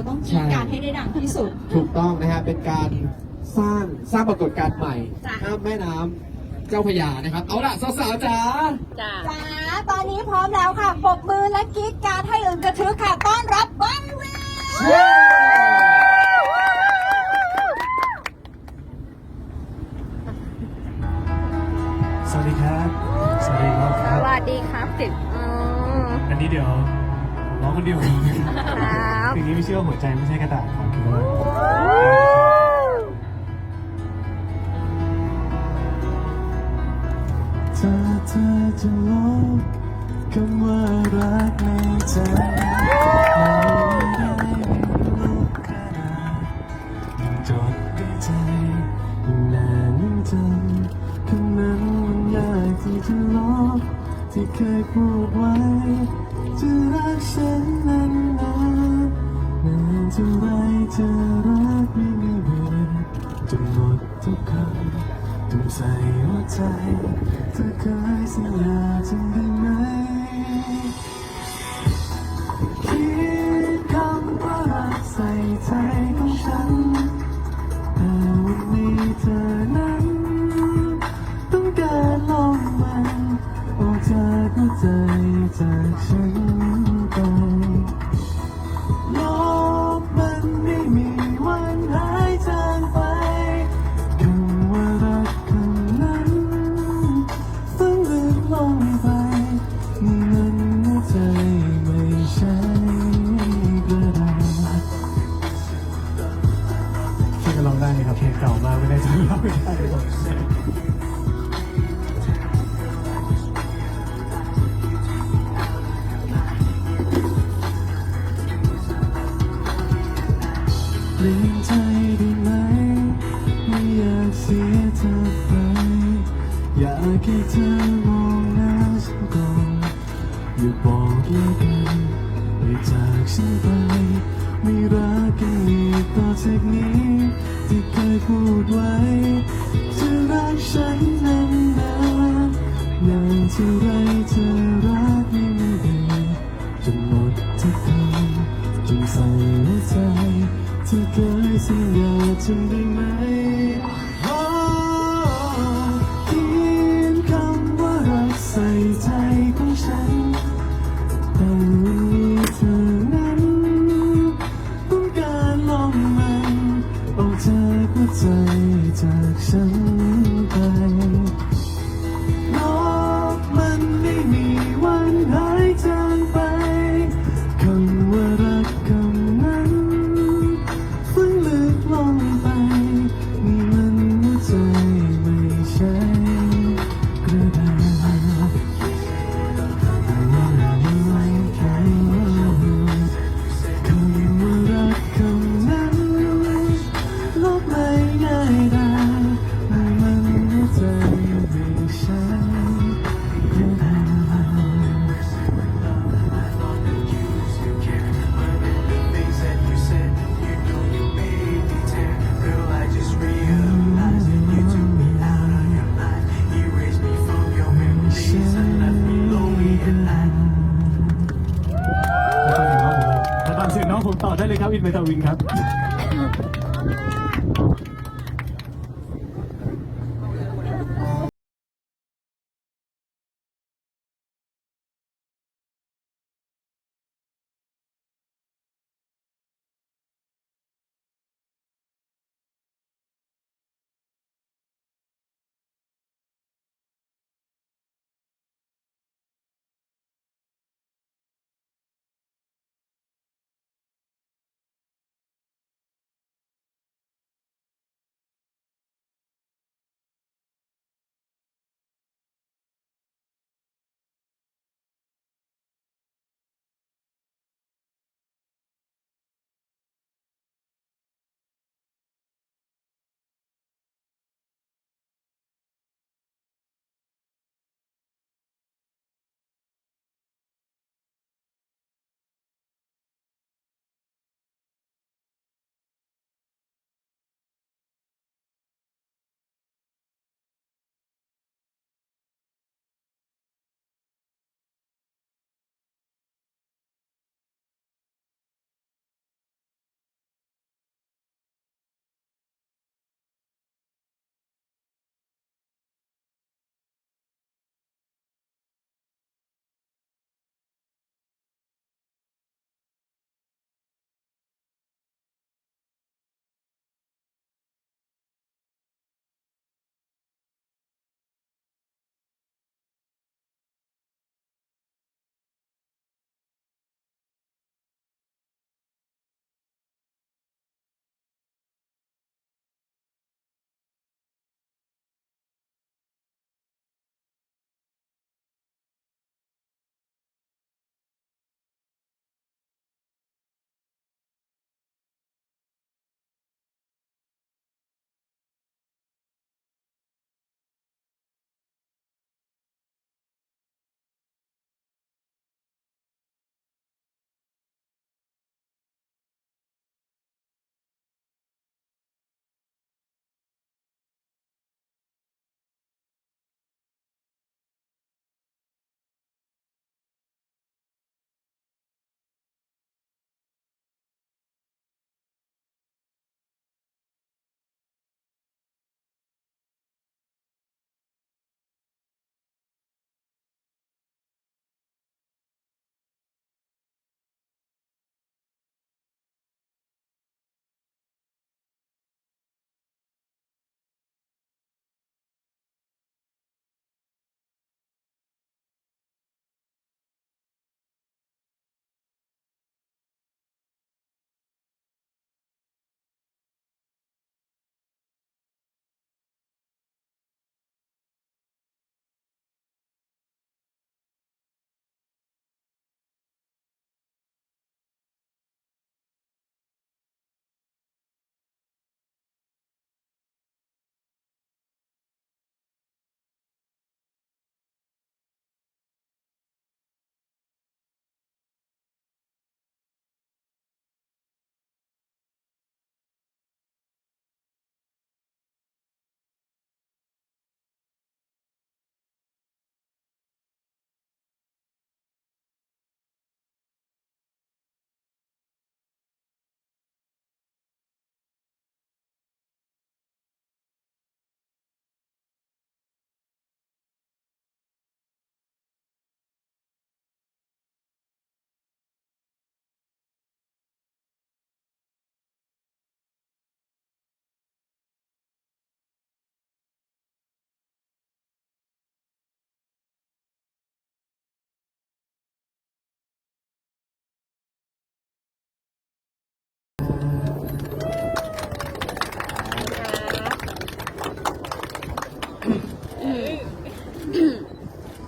เราต้องกรีดการให้ได้ดังที่สุด ถูกต้องนะฮะเป็นการสร้างสร้างปรากฏการณ์ใหม่จ้ะ ข้ามแม่น้ำเจ้าพระยานะครับ เอาล่ะสาวๆจ๋าจ้า จ้าตอนนี้พร้อมแล้วค่ะปรบมือและกรีดการให้อึงกระทึกค่ะ ต้อนรับบังวีสวัสดีครับ สวัสดีครับสวัสดีครับติดอ๋ออันนี้เดี๋ยวผมร้องคนเดียว ครับ เพลงนี้ไม่เชื่อว่าหัวใจไม่ใช่กระดาษของคิดว่าถ้าเธอจะลบคำว่ารักในใจ เธอเคยสัญญาจได้ไหมคิดคำว่ารักใส่ใจ นี้ ที่เคยพูดไว้จะรักฉันนานๆอย่างเท่าไรเธอรักไม่มีเบื่อจนหมดทุกคำจนใส่หัวใจที่เคยสัญญาจำได้ไหม ตาวินครับ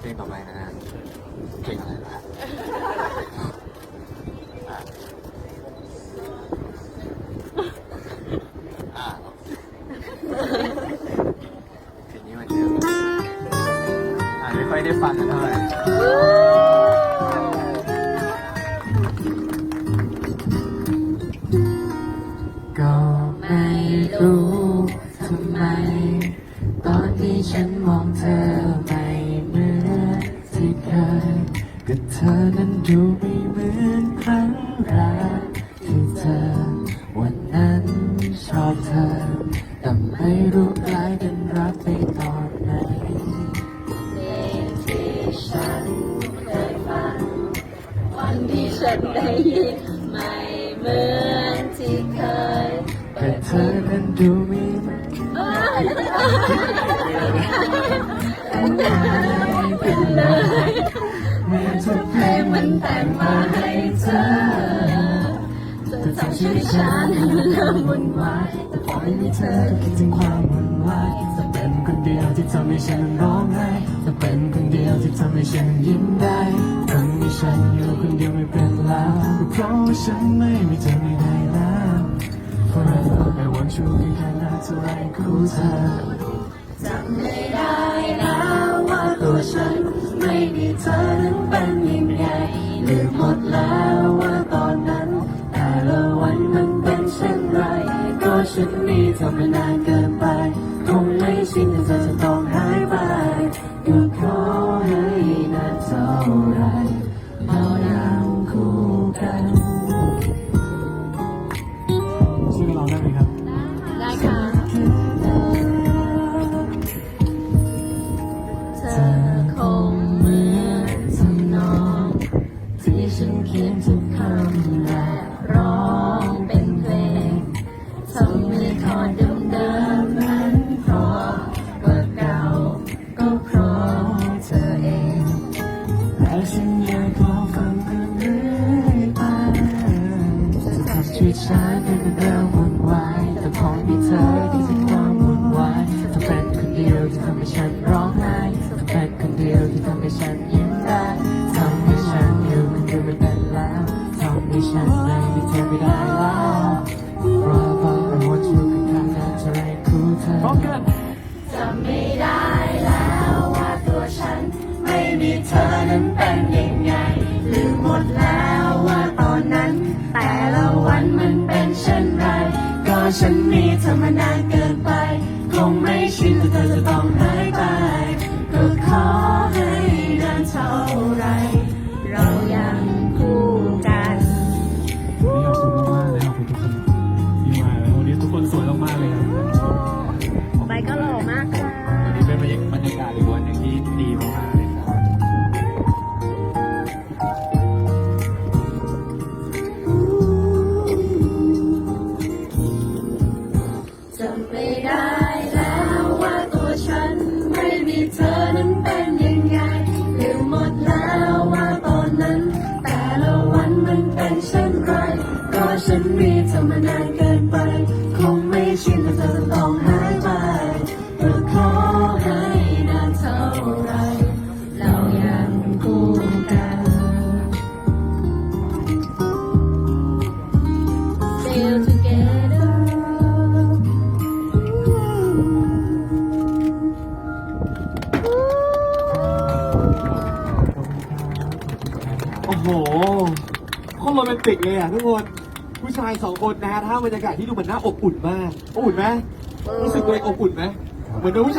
เพลงต่อไปนะฮะเพลงอะไรล่ะเพลงนี้มันเยออะไม่ค่อยได้ฟังกันเท่าไหร่ก็ไม่รู้ แต่ยินไม่เหมือนที่เคยแต่เธอนั้นดูมีมันเป็นเลยเมื่อทุกเพลงมันแต่งมาให้เธอ เธอทำชีวิตฉันเริ่มวุ่นวายแต่พอไม่มีเธอก็คิดถึงความวุ่นวายจะเป็นคนเดียวที่ทำให้ฉันร้องไห้จะเป็นคนเดียวที่ทำให้ฉันยิ้มได้คนมีฉันอยู่คนเดียวไม่เป็นแล้วเพราะว่าฉันไม่มีเธอไม่ได้แล้ว Forever I want you แค่ไหนเท่าไรคู่เธอจำไม่ได้แล้วว่าตัวฉันไม่มีเธอนั้นเป็นยังไงลืมหมดแล้ว นมี ฉันอยากขอฟังกันเรื่อยไปจะทำชีวิตฉันให้เป็นเรื่องวุ่นวายแต่พอมีเธอที่จะความวุ่นวายเธอเป็นคนเดียวที่ทำให้ฉันร้องไห้เธอเป็นคนเดียวที่ทำให้ฉันยิ้มได้ทำให้ฉันอยู่คนเดียวไม่เป็นแล้วทำให้ฉันไม่มีเธอไม่ได้แล้ว Forever I want you คือคำนั้นจะไรคู่เธอพร้อมกันจำไม่ได้ กันยังไงลืมหมดแล้วว่าตอนนั้น แต่ละวันมันเป็นเช่นไร ก็ฉันมีเธอมานานเกินไป คงไม่ชินที่เธอจะต้องหายไป ก็ขอให้นานเท่าไร ติกเลยอะทุกคนผู้ชายสองคนนะฮะท่าบรรยากาศที่ดูเหมือนน่าอบอุ่นมากอบอุ่นไหมรู้สึกตัวเองอบอุ่นไหมเหมือนโดนผู้ชาย